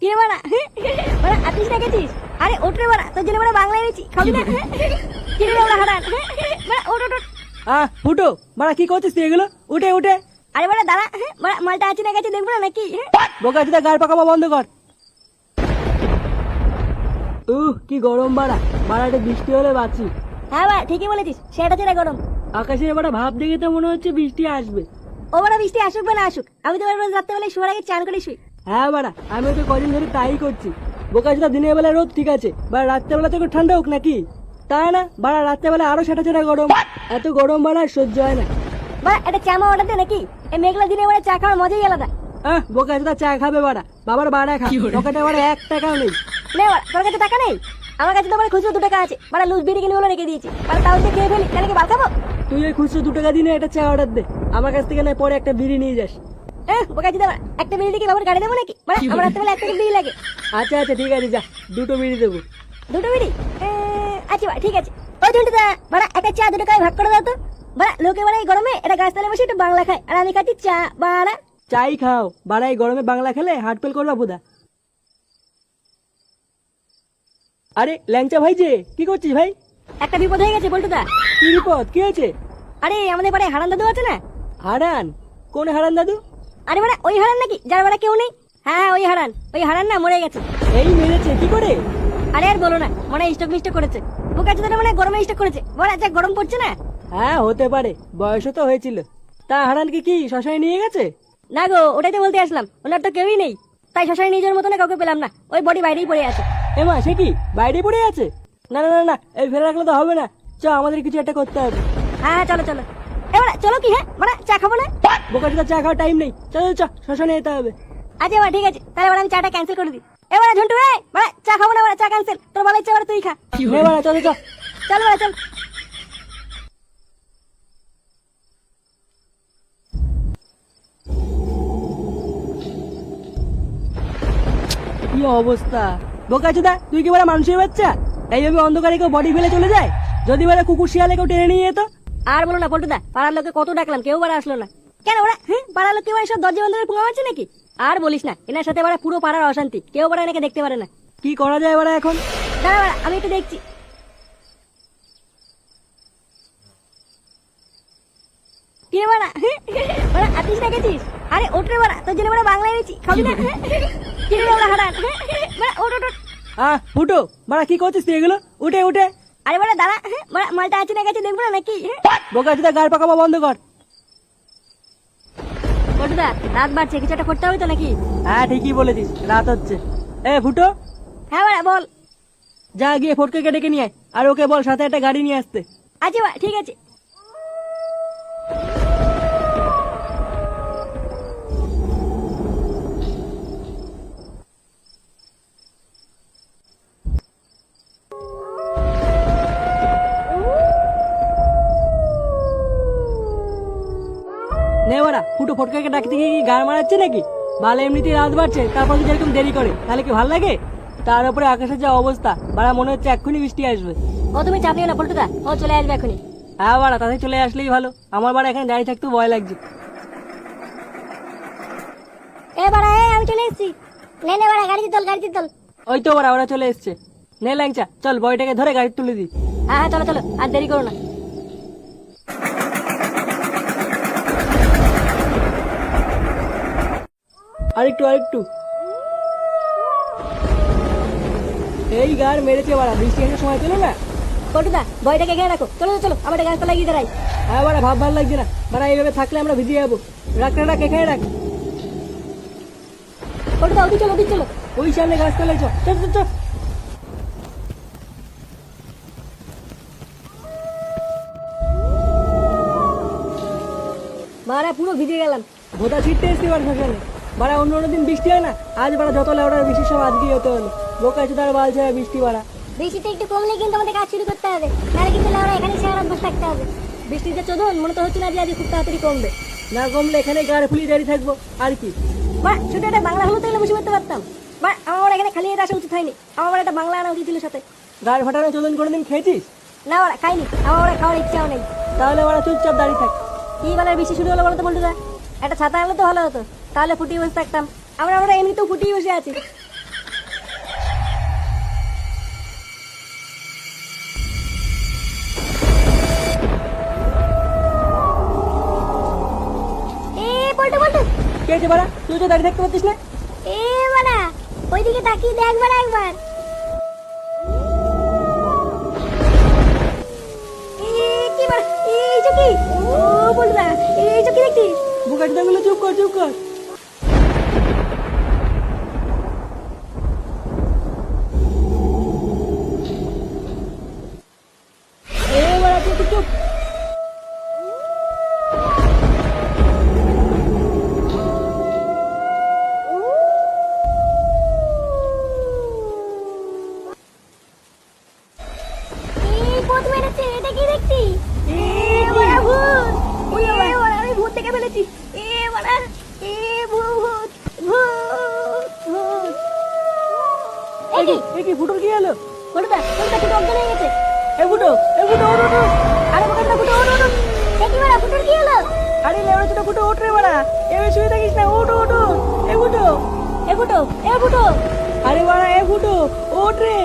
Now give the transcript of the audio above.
কি রে বাড়া বাড়া আতিস না গেছিস? আরে ওঠ রে বাড়া তোর জন্য বাড়া বাংলা এনেছি খাবি না? কি রে বাড়া হারান বাড়া ওঠ ওঠ। আহ ফুটো মারা কি করছিস তুই এগুলো? উঠে উঠে। আরে বাড়া দাঁড়া বাড়া মালটা আছে না গেছে দেখব না নাকি? বোকা চুদা গাড় পাকাবো বন্ধ কর। উহ কি গরম বাড়া। বাড়াটা বৃষ্টি হলে বাঁচি। হ্যাঁ বাড়া ঠিকই বলেছিস সেটা ছেড়ে গরম। আকাশে এবার ভাব দেখে তো মনে হচ্ছে বৃষ্টি আসবে। ও বাড়া বৃষ্টি আসুক বা না আসুক আমি তো রোজ রাত্রেবেলায় শোয়ার আগে চান করে শুই। হ্যাঁ বাড়া আমি তো কদিন ধরে তাই করছি। বোকা দিনের বেলা রোদ ঠিক আছে বা রাত্রেবেলা তো ঠান্ডা হোক নাকি? তাই না? বাড়া রাত্রেবেলা আরও সেটা সেটা গরম এত গরম বাড়া সহ্য হয় না। বাড়া এটা চামা অর্ডার দে নাকি? এই মেঘলা দিনে বাড়া চা খাওয়ার মজাই আলাদা। আহ বোকা চা খাবে বাড়া বাবার বাড়া খা পকেটে বাড়া এক টাকাও নেই। নে বাড়া তোর কাছে টাকা নেই? আমার কাছে তো বাড়া খুচরো দু টাকা আছে। বাড়া লুজ বিড়ি কিনে বলে রেখে দিয়েছি। বাড়া তাও দিয়ে খেয়ে ফেলি তাহলে কি বাল খাব? তুই ওই খুচরো দু টাকা দিনে একটা চা অর্ডার দে। আমার কাছ থেকে না পরে একটা বিড়ি নিয়ে যাস। বোকা একটা বিড়ি কি বাবার গাড়ি দেবো নাকি? বাড়া আমার রাত্রেবেলা একটা বিড়ি লাগে। আচ্ছা আচ্ছা ঠিক আছে যা দুটো বিড়ি দেবো। দুটো বিড়ি আচ্ছা ঠিক আছে। ওই ঝুন্টু দা বাড়া একটা চা দুটো গায়ে ভাগ করে দাও তো। বাড়া লোকে বাড়া এই গরমে এটা গাছতলে বসে একটু বাংলা খায় আর আমি খাচ্ছি চা বাড়া। চাই খাও বাড়াই গরমে বাংলা খেলে হার্ট ফেল করবা বোধা। আরে ল্যাংচা ভাই যে কি করছিস ভাই? একটা বিপদ হয়ে গেছে বলটু দা। কি বিপদ? কি হয়েছে? আরে আমাদের বাড়ি হারান দাদু আছে না? হারান? কোন হারান দাদু? আরে বাড়া ওই হারান নাকি? যার বাড়া কেউ নেই? হ্যাঁ ওই হারান। ওই হারান না মরে গেছে। এই মেরেছে কি করে? আরে আর বলো না মনে হয় স্টক মিস্টক করেছে। বোকা চিদাটা মানে গরমে স্টক করেছে। বড় আচ্ছা গরম পড়ছে না? হ্যাঁ হতে পারে। বয়সও তো হয়েছিল। তা হারানকে কি শ্মশানে নিয়ে গেছে? না গো ওটাই তো বলতে আসলাম। ওনার তো কেউই নেই। তাই শ্মশানে নিজের মতো না কাউকে পেলাম না। ওই বডি বাইরেই পড়ে আছে। এমা সে কি? বাইরে পড়ে আছে? না না না না এই ফেলে রাখলে তো হবে না। চ আমাদের কিছু একটা করতে হবে। হ্যাঁ হ্যাঁ চলো চলো। এবার চলো কি হ্যাঁ? মানে চা খাব না? বোকা চোদা চা খাওয়ার টাইম নেই। চল চল, শ্মশানে যেতে হবে। আচ্ছা এবার ঠিক আছে। তাহলে এবার আমি চাটা ক্যান্সেল করে দিই। এবার ঝন্টু এ মানে চা খাব না চা ক্যান্সেল তোর ভালো ইচ্ছা তুই খা। বাড়া, চল চল। চল এবার চল। কি অবস্থা? বোকা চোদা তুই কি বলে মানুষের বাচ্চা? এইভাবে অন্ধকারে কেউ বডি ফেলে চলে যায়? যদি বলে কুকুর শিয়ালে কেউ টেনে নিয়ে যেত আর বলো না পল্টুদা পাড়ার লোকে কত ডাকলাম কেউ বাড়া আসলো না। কেন ওরা হ্যাঁ পাড়ার লোক কেউ সব দরজা বন্ধ করে পুঙা মারছে নাকি? আর বলিস না এনার সাথে বাড়া পুরো পাড়ার অশান্তি কেউ বাড়া এনাকে দেখতে পারে না। কি করা যায় এবার এখন? দাঁড়া বাড়া আমি একটু দেখছি। কি বাড়া বাড়া আতিস না গেছিস? আরে ওঠ রে বাড়া তোর জন্য বাড়া বাংলা এনেছি খাবি না? কি রে বাড়া হারান বাড়া ওঠ ওঠ। আহ ফুটো কি করছিস তুই এগুলো? উঠে উঠে। আরে বলে দাঁড়া হ্যাঁ মালটা আছে না গেছে দেখব না নাকি বোকা চোদা গাড় পাকাবো বন্ধ কর। পল্টুদা রাত বাড়ছে কিছু একটা করতে হবে তো নাকি? হ্যাঁ ঠিকই বলেছিস রাত হচ্ছে। এ ফুটো? হ্যাঁ বাড়া বল। যা গিয়ে ফটকে ডেকে নিয়ে আয় আর ওকে বল সাথে একটা গাড়ি নিয়ে আসতে। আচ্ছা ঠিক আছে। বাড়া ফুটো ফটকাকে ডাকতে গিয়ে কি গাড় মারাচ্ছে নাকি? ভালো এমনিতেই রাত বাড়ছে তারপর যদি এরকম দেরি করে তাহলে কি ভালো লাগে? তার উপরে আকাশের যা অবস্থা বাড়া মনে হচ্ছে এক্ষুনি বৃষ্টি আসবে। ও তুমি চাপ নিও না পল্টুদা। ও চলে আসবে এখনই হ্যাঁ বাড়া তাতে চলে আসলেই ভালো। আমার বাড়া এখানে দাঁড়িয়ে থাকতে ভয় লাগছে। এ বাড়া এ আমি চলে এসেছি। নে নে বাড়া গাড়িতে তোল গাড়িতে তোল। ওই তো বাড়া ওরা চলে এসছে। নে ল্যাংচা চল বয়টাকে ধরে গাড়ি তুলে দিই। হ্যাঁ হ্যাঁ চলো চলো আর দেরি করো না। আরেকটু আরেকটু। এই গাড় মেরেছে বাড়া বৃষ্টি আসার সময় পেল না? পল্টুদা বইটাকে এখানে রাখো। চলো চলো আমার গাছ তলায় গিয়ে দাঁড়াই। হ্যাঁ বাড়া ভাব ভালো লাগছে না। বাড়া এইভাবে থাকলে আমরা ভিজে যাব। রাখ রাখ রাখ, এখানে রাখ। পল্টুদা ওদিক চলো ওদিক চলো। ওই সামনে গাছ তলায় চ চল চল চল। মারা পুরো ভিজে গেলাম। ভোতা ছিটতে এসছি বাড়া শ্মশানে বাড়া অন্য অন্য দিন বৃষ্টি হয় না? আজ বাড়া যত লেওড়ার বৃষ্টির সব আজকেই হতে হলো। বোকা চুদার বাল ছাড়া বৃষ্টি বাড়া। বৃষ্টিতে একটু কমলে কিন্তু আমাদের কাজ শুরু করতে হবে। নাহলে কিন্তু আমরা এখানে সারা বসে থাকতে হবে। বৃষ্টির যে চোদন মনে তো হচ্ছে না যে আজ খুব তাড়াতাড়ি কমবে। না কমলে এখানে গাড়ি ফুলিয়ে দাঁড়িয়ে থাকব। আর কি? বা শুধু একটা বাংলা হলো তাহলে বসে পড়তে পারতাম। বা আমার এখানে খালি এটা আসা উচিত হয়নি। আমার একটা বাংলা আনা উচিত ছিল সাথে। গাড়ি ফাটানো চোদন কোনোদিন খেয়েছিস? না ওরা খাইনি। আমার ওরা খাওয়ার ইচ্ছাও নেই। তাহলে ওরা চুপচাপ দাঁড়িয়ে থাক। কি বলে বেশি শুরু হলো বলতো বলতো একটা ছাতা আনলে তো ভালো হতো। তাহলে ফুটিয়ে বসে থাকতাম। আমরা আমরা এমনিতেও ফুটিয়ে বসে আছি। আছে তুই তো দাঁড়িয়ে না? এ দেখ একবার। এই কি এই কি চুপ কর চুপ কর। এ কি ফুটোর কি হলো? কোনটা কোনটা ফুটো অজ্ঞান হয়ে গেছে? এ ফুটো এ ফুটো ওঠ ওঠ। আরে বোকাটা ফুটো ওঠ ওঠ এ কি বাড়া ফুটোর কি হলো? আরে লেবড়া ছোট ফুটো ওঠ রে বাড়া এবার শুয়ে থাকিস না ওঠ ওঠ ওঠ। এ ফুটো এ ফুটো এ ফুটো। আরে বাড়া এ ফুটো ওঠ রে।